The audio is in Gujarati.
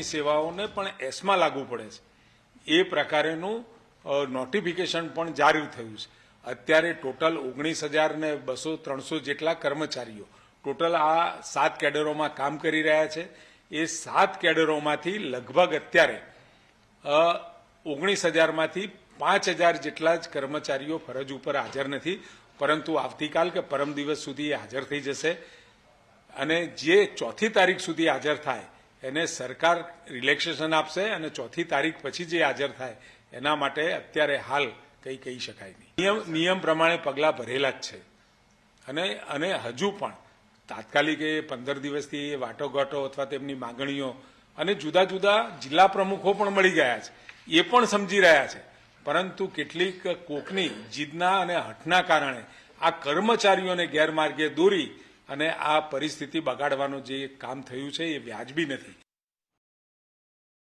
સેવાઓને પણ એસમાં લાગુ પડે છે. એ પ્રકારેનું નોટિફિકેશન પણ જારી થયું છે. અત્યારે ટોટલ ઓગણીસ હજાર ને બસો ત્રણસો જેટલા કર્મચારીઓ, ટોટલ આ સાત કેડરોમાં કામ કરી રહ્યા છે. એ સાત કેડરોમાંથી લગભગ અત્યારે ઓગણીસ હજારમાંથી પાંચ હજાર જેટલા જ કર્મચારીઓ ફરજ ઉપર હાજર નથી. પરંતુ આવતીકાલ કે પરમ દિવસ સુધી હાજર થઈ જશે. અને જે ચોથી તારીખ સુધી હાજર થાય એને સરકાર રિલેક્સેશન આપશે અને ચોથી તારીખ પછી જે હાજર થાય, એના માટે અત્યારે હાલ કંઈ કહી શકાય નહીં. નિયમ નિયમ પ્રમાણે પગલાં ભરેલા જ છે. અને અને હજુ પણ તાત્કાલિક એ પંદર દિવસથી વાટોઘાટો અથવા તેમની માગણીઓ અને જુદા જુદા જિલ્લા પ્રમુખો પણ મળી ગયા છે. એ પણ સમજી રહ્યા છે. પરંતુ કેટલીક કોકની જીદના અને હઠના કારણે આ કર્મચારીઓને ગેરમાર્ગે દોરી અને આ પરિસ્થિતિ બગાડવાનું જે કામ થયું છે એ વ્યાજબી નથી.